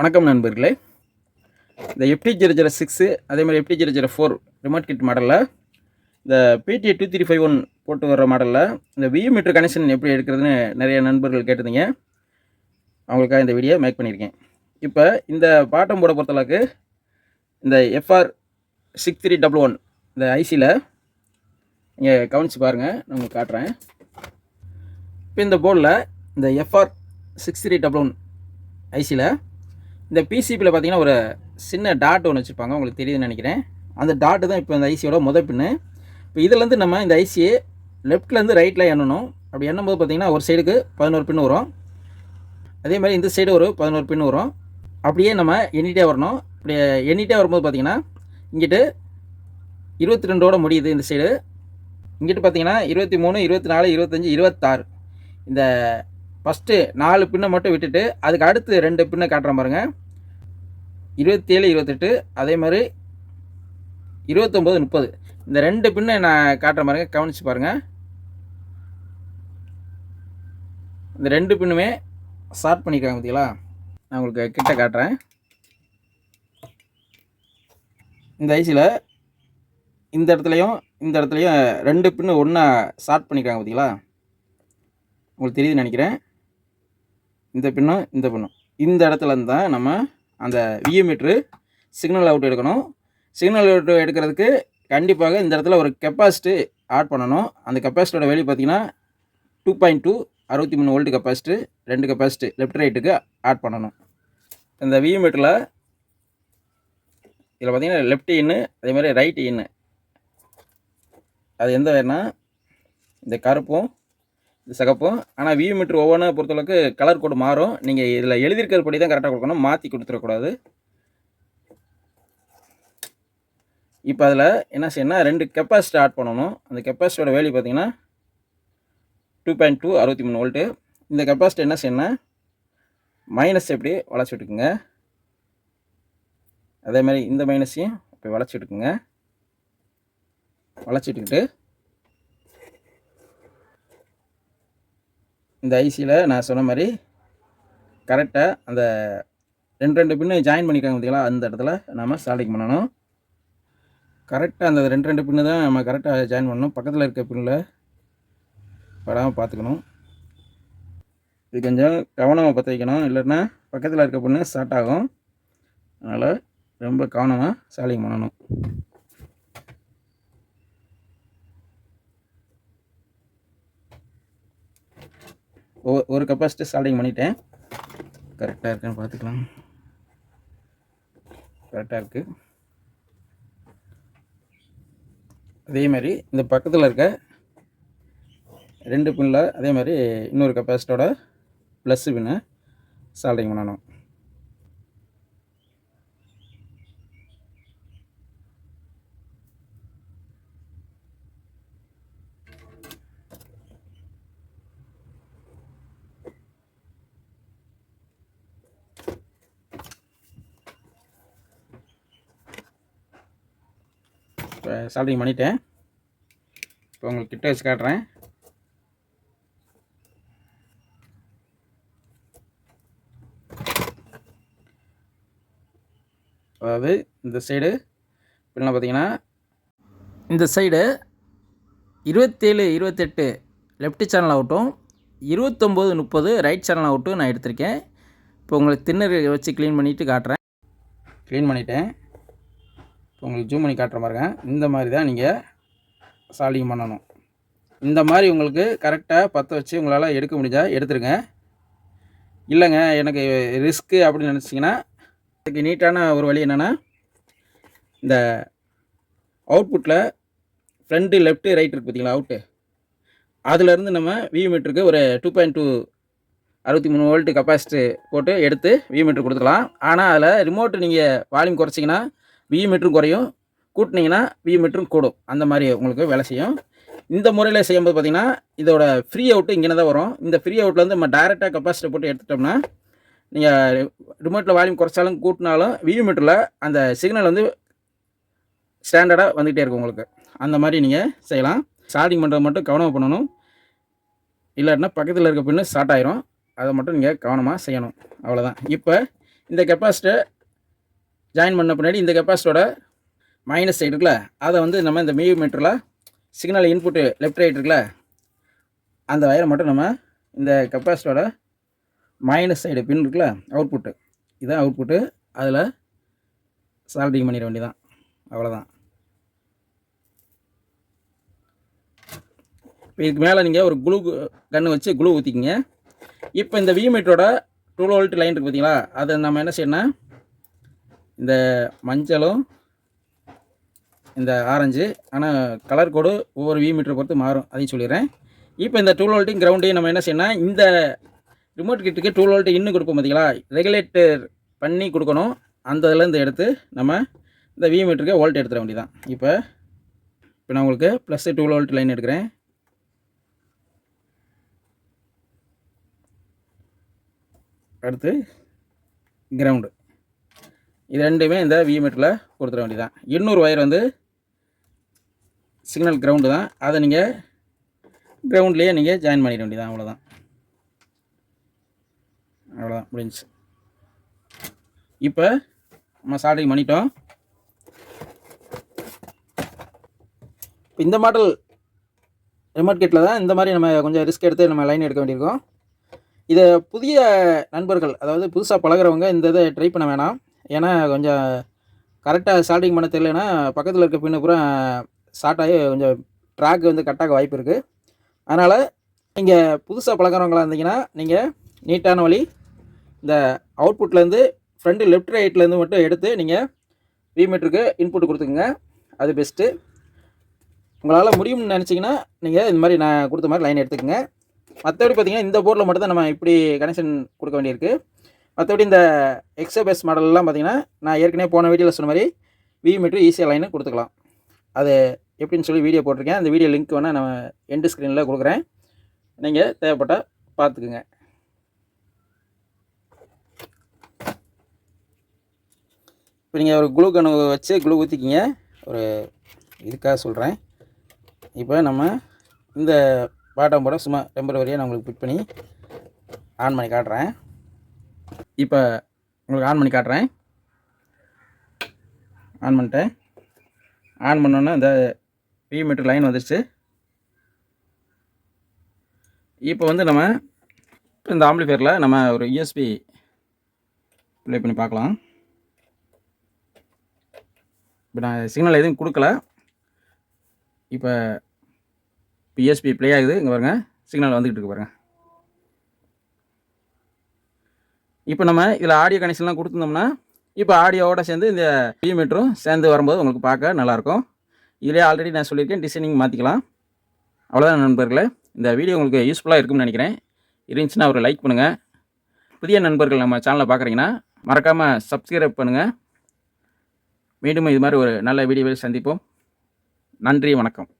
வணக்கம் நண்பர்களே. இந்த எஃப்டி ஜீரோ ஜீரோ சிக்ஸு அதே மாதிரி FT zero zero four remote kit மாடலில் இந்த பிடி டூ த்ரீ ஃபைவ் ஒன் போட்டு வர மாடலில் இந்த வியூ மீட்டர் கனெக்ஷன் எப்படி எடுக்கிறதுன்னு நிறைய நண்பர்கள் கேட்டிருந்தீங்க. அவங்களுக்காக இந்த வீடியோ மேக் பண்ணியிருக்கேன். இப்போ இந்த பாட்டம் போட பொறுத்தளவுக்கு இந்த FR six three double one இந்த ஐசியில் இங்கே கவனித்து பாருங்கள் நான் உங்களுக்கு காட்டுறேன். இப்போ இந்த போர்டில் இந்த FR six three double one ஐசியில் இந்த பிசிபியில் பார்த்தீங்கன்னா ஒரு சின்ன டாட் ஒன்று வச்சுருப்பாங்க. உங்களுக்கு தெரியுதுன்னு நினைக்கிறேன். அந்த டாட்டு தான் இப்போ இந்த ஐசியோட முத பின்னு இப்போ இதுலேருந்து நம்ம இந்த ஐசியை லெஃப்ட்லேருந்து ரைட்டில் எண்ணணும். அப்படி எண்ணும்போது பார்த்தீங்கன்னா ஒரு சைடுக்கு பதினோரு பின் வரும். அதே மாதிரி இந்த சைடு ஒரு பதினோரு பின் வரும். அப்படியே நம்ம எண்ணிட்டே வரணும். அப்படி எண்ணிட்டே வரும்போது பார்த்தீங்கன்னா இங்கிட்டு இருபத்தி ரெண்டோட முடியுது இந்த சைடு இங்கிட்டு பார்த்தீங்கன்னா இருபத்தி மூணு இருபத்தி நாலு இருபத்தஞ்சி இருபத்தாறு. இந்த ஃபஸ்ட்டு நாலு பின்னை மட்டும் விட்டுட்டு அதுக்கு அடுத்து ரெண்டு பின்னை காட்டுறேன் பாருங்கள் இருபத்தேழு இருபத்தெட்டு அதே மாதிரி இருபத்தொம்போது முப்பது. இந்த ரெண்டு பின்னை நான் காட்டுற பாருங்கள் கவனிச்சு பாருங்கள் இந்த ரெண்டு பின்னுமே ஸ்டார்ட் பண்ணிக்கிறாங்க பார்த்தீங்களா நான் உங்களுக்கு கிட்ட காட்டுறேன். இந்த ஐசியில் இந்த இடத்துலையும் இந்த இடத்துலையும் ரெண்டு பின்னு ஒன்றா ஸ்டார்ட் பண்ணிக்கிறாங்க பார்த்தீங்களா உங்களுக்கு தெரியுதுன்னு நினைக்கிறேன். இந்த பின்னும் இந்த பின்னும் இந்த இடத்துல இருந்து தான் நம்ம அந்த விஎமீட்ரு சிக்னல் அவுட் எடுக்கணும். சிக்னல் அவுட் எடுக்கிறதுக்கு கண்டிப்பாக இந்த இடத்துல ஒரு கெப்பாசிட்டி ஆட் பண்ணணும். அந்த கெப்பாசிட்டியோட வேல்யூ பார்த்தீங்கன்னா டூ பாயிண்ட் டூ அறுபத்தி மூணு வோல்ட் கெப்பாசிட்டி ரெண்டு கெப்பாசிட்டி லெஃப்ட் ரைட்டுக்கு ஆட் பண்ணணும். இந்த விஎமீட்டரில் இதில் பார்த்தீங்கன்னா லெஃப்ட் இன்னு அதே மாதிரி ரைட் இன்னு அது எந்த வேணால் இந்த கருப்பும் இது சிகப்பும் ஆனால் வியூ மீட்ரு ஒவ்வொன்றா பொறுத்தளவுக்கு கலர் கோடு மாறும். நீங்கள் இதில் எழுதியிருக்கிறபடி தான் கரெக்டாக கொடுக்கணும். மாற்றி கொடுத்துடக்கூடாது. இப்போ அதில் என்ன செய்யணும் ரெண்டு கெப்பாசிட்டி ஆட் பண்ணணும். அந்த கெப்பாசிட்டியோட வேல்யூ பார்த்தீங்கன்னா டூ பாயிண்ட் டூ அறுபத்தி மூணு வோல்ட்டு இந்த கெப்பாசிட்டி என்ன செய்யணும் மைனஸ் எப்படி வளைச்சி விட்டுக்குங்க. அதே மாதிரி இந்த மைனஸையும் இப்போ வளைச்சி விட்டுக்குங்க. வளைச்சி இந்த ஐசியில் நான் சொன்ன மாதிரி கரெக்டாக அந்த ரெண்டு ரெண்டு பின்னு ஜாயின் பண்ணிக்காங்க பார்த்தீங்களா அந்த இடத்துல நம்ம சால்டிங் பண்ணணும். கரெக்டாக அந்த ரெண்டு ரெண்டு பின்னு தான் நம்ம கரெக்டாக ஜாயின் பண்ணணும். பக்கத்தில் இருக்க பின்னில் படாமல் பார்த்துக்கணும் இது கொஞ்சம் கவனமாக பற்ற வைக்கணும். இல்லைன்னா பக்கத்தில் இருக்க பின்னு ஸ்டார்ட் ஆகும். அதனால் ரொம்ப கவனமாக சாலிங் பண்ணணும். ஒரு கெப்பாசிட்டி சால்டிங் பண்ணிட்டேன். கரெக்டாக இருக்கான்னு பார்த்துக்கலாம். கரெக்டாக இருக்குது அதே மாதிரி இந்த பக்கத்தில் இருக்க ரெண்டு பின்னில் அதே மாதிரி இன்னொரு கெப்பாசிட்டியோட ப்ளஸ் பின்னை சால்டிங் பண்ணணும். இப்போ சால்டிங் பண்ணிவிட்டேன் இப்போ உங்களுக்கு கிட்ட வச்சு காட்டுறேன். அதாவது இந்த சைடு இப்படிலாம் பார்த்தீங்கன்னா இந்த சைடு இருபத்தேழு இருபத்தெட்டு லெஃப்ட் சேனல் ஆகட்டும் இருபத்தொம்போது முப்பது ரைட் சேனல் ஆகட்டும் நான் எடுத்திருக்கேன். இப்போ உங்களுக்கு திண்ணறு வச்சு க்ளீன் பண்ணிவிட்டு காட்டுறேன். க்ளீன் பண்ணிட்டேன். இப்போ உங்களுக்கு ஜூம் பண்ணி காட்டுற மாதிரிங்க இந்த மாதிரி தான் நீங்கள் சால்டிங் பண்ணணும். இந்த மாதிரி உங்களுக்கு கரெக்டாக பற்ற வச்சு உங்களால் எடுக்க முடிஞ்சால் எடுத்துருங்க. இல்லைங்க எனக்கு ரிஸ்க்கு அப்படின்னு நினச்சிங்கன்னா அதுக்கு நீட்டான ஒரு வழி என்னென்னா இந்த அவுட்புட்டில் ஃப்ரண்ட்டு லெஃப்ட்டு ரைட் இருக்குது பார்த்தீங்களா அவுட்டு அதுலேருந்து நம்ம வியூ மீட்டருக்கு ஒரு டூ பாயிண்ட் டூ அறுபத்தி மூணு வோல்ட்டு கெப்பாசிட்டி போட்டு எடுத்து வியூ மீட்டர் கொடுத்துக்கலாம். ஆனால் அதில் ரிமோட்டு நீங்கள் வால்யூம் குறைச்சிங்கன்னா வியூ மீட்டரும் குறையும். கூட்டினீங்கன்னா வியூ மீட்டரும் கூடும். அந்த மாதிரி உங்களுக்கு வேலை செய்யும். இந்த முறையில் செய்யும்போது பார்த்தீங்கன்னா இதோட ஃப்ரீ அவுட்டு இங்கே தான் வரும். இந்த ஃப்ரீ அவுட்டில் வந்து நம்ம டைரெக்டாக கெப்பாசிட்டி போட்டு எடுத்துட்டோம்னா நீங்கள் ரிமோட்டில் வால்யூம் குறைச்சாலும் கூட்டினாலும் வியூ மீட்டரில் அந்த சிக்னல் வந்து ஸ்டாண்டர்டாக வந்துகிட்டே இருக்கும் உங்களுக்கு. அந்த மாதிரி நீங்கள் செய்யலாம். ஸ்டார்டிங் பண்ணுறது மட்டும் கவனமாக பண்ணணும். இல்லாட்டினா பக்கத்தில் இருக்க பின்னு ஸ்டார்ட் ஆயிரும். அதை மட்டும் நீங்கள் கவனமாக செய்யணும். அவ்வளோதான் இப்போ இந்த கெப்பாசிட்டர் ஜாயின் பண்ண பின்னாடி இந்த கெப்பாசிட்டோட மைனஸ் சைடு இருக்குல்ல அதை வந்து நம்ம இந்த மீ மீட்டரில் சிக்னல் இன்புட்டு லெஃப்ட் ரைட் இருக்குல்ல அந்த வயரை மட்டும் நம்ம இந்த கெப்பாசிட்டரோட மைனஸ் சைடு பின் இருக்குல்ல அவுட்புட்டு இதான் அவுட்புட்டு அதில் சால்டிங் பண்ணிட வேண்டியதான் அவ்வளோதான் இப்போ இதுக்கு மேலே நீங்கள் ஒரு குளூ கன்று வச்சு குளூ ஊற்றிக்கிங்க இப்போ இந்த வி மீட்டரோட டூ வோல்ட் லைன் இருக்குது பார்த்தீங்களா அதை நம்ம என்ன செய்யணும்னா இந்த மஞ்சளும் இந்த ஆரஞ்சு. ஆனால் கலர் கோடு ஒவ்வொரு வி மீட்டரை பொறுத்து மாறும். அதையும் சொல்லிடுறேன். இப்போ இந்த டூ வோல்ட்டையும் கிரவுண்டையும் நம்ம என்ன செய்யணும்னா இந்த ரிமோட் கிட்டுக்கு டூ வோல்ட்டு இன்னும் கொடுப்போம் பார்த்தீங்களா ரெகுலேட்டர் பண்ணி கொடுக்கணும். அந்த இதுலேருந்து எடுத்து நம்ம இந்த வி மீட்டருக்கு வோல்ட் எடுத்துட வேண்டியதான் இப்போ இப்போ நான் உங்களுக்கு ப்ளஸ் டூ வோல்ட் லைன் எடுக்கிறேன். அடுத்து கிரவுண்டு இது ரெண்டுமே இந்த விஎம்எட்டில் மீட்டரில் கொடுத்துட வேண்டியதான் இன்னொரு ஒயர் வந்து சிக்னல் கிரவுண்டு தான். அதை நீங்கள் கிரவுண்ட்லேயே நீங்கள் ஜாயின் பண்ணிட வேண்டியதான் அவ்வளோதான் அவ்வளோதான் முடிஞ்சு இப்போ நம்ம சால்டிங் பண்ணிட்டோம். இப்போ இந்த மாடல் ரிமோட் கிட்டில் தான் இந்த மாதிரி நம்ம கொஞ்சம் ரிஸ்க் எடுத்து நம்ம லைன் எடுக்க வேண்டியிருக்கோம். இதை புதிய நண்பர்கள் அதாவது புதுசாக பழகுறவங்க இந்த இதை ட்ரை பண்ண வேணாம். ஏன்னா கொஞ்சம் கரெக்டாக சால்டிங் பண்ண தெரியலனா பக்கத்தில் இருக்க பின்னு பூரா ஷார்ட் ஆகி கொஞ்சம் ட்ராக் வந்து கட்டாக வாய்ப்பு இருக்குது அதனால் நீங்கள் புதுசாக பழகுறவங்களா இருந்தீங்கன்னா நீங்கள் நீட்டான வழி இந்த அவுட்புட்லேருந்து ஃப்ரண்ட்டு லெஃப்ட் ரைட்லேருந்து மட்டும் எடுத்து நீங்கள் வி மீட்டருக்கு இன்புட் கொடுத்துக்குங்க. அது பெஸ்ட்டு உங்களால் முடியும்னு நினச்சிங்கன்னா நீங்கள் இந்த மாதிரி நான் கொடுத்த மாதிரி லைன் எடுத்துக்கோங்க. மற்றபடி பார்த்தீங்கன்னா இந்த போர்டில் மட்டும் தான் நம்ம இப்படி கனெக்ஷன் கொடுக்க வேண்டியிருக்கு. மற்றபடி இந்த எக்ஸபேஸ் மாடல்லாம் பார்த்தீங்கன்னா நான் ஏற்கனவே போன வீடியோவில் சொன்ன மாதிரி வி மீட்ரு ஈஸியாக லைனு கொடுத்துக்கலாம். அது எப்படின்னு சொல்லி வீடியோ போட்டிருக்கேன். அந்த வீடியோ லிங்க் வேணால் நம்ம எண்டு ஸ்க்ரீனில் கொடுக்குறேன். நீங்கள் தேவைப்பட்டால் பார்த்துக்குங்க. இப்போ நீங்கள் ஒரு குளூ கனு வச்சு குளூ ஊற்றிக்கிங்க ஒரு இதுக்காக சொல்கிறேன் இப்போ நம்ம இந்த பாட்டம் போட சும்மா டெம்பரவரியாக நான் உங்களுக்கு ஃபிட் பண்ணி ஆன் பண்ணி காட்டுறேன். இப்போ உங்களுக்கு ஆன் பண்ணி காட்டுறேன். ஆன் பண்ணிட்டேன். ஆன் பண்ணோன்னே இந்த பி மீட்டர் லைன் வந்துடுச்சு இப்போ வந்து நம்ம இந்த ஆம்பிளிஃபயரில் நம்ம ஒரு யூஎஸ்பி ப்ளே பண்ணி பார்க்கலாம். இப்போ நான் சிக்னல் எதுவும் கொடுக்கல. இப்போ பிஎஸ்பி ப்ளே ஆகுது. இங்கே பாருங்க. சிக்னல் வந்துக்கிட்டு இருக்கு பாருங்கள் இப்போ நம்ம இதில் ஆடியோ கனெக்ஷன்லாம் கொடுத்துருந்தோம்னா இப்போ ஆடியோவோட சேர்ந்து இந்த பி மீட்டரும் சேர்ந்து வரும்போது உங்களுக்கு பார்க்க நல்லாயிருக்கும். இதிலே ஆல்ரெடி நான் சொல்லியிருக்கேன் டிசைனிங் மாற்றிக்கலாம் அவ்வளோதான் நண்பர்களே. இந்த வீடியோ உங்களுக்கு யூஸ்ஃபுல்லாக இருக்கும்னு நினைக்கிறேன். இருந்துச்சுன்னா ஒரு லைக் பண்ணுங்கள் புதிய நண்பர்கள் நம்ம சேனலை பார்க்குறீங்கன்னா மறக்காமல் சப்ஸ்கிரைப் பண்ணுங்கள் மீண்டும் இது மாதிரி ஒரு நல்ல வீடியோவில் சந்திப்போம். நன்றி வணக்கம்.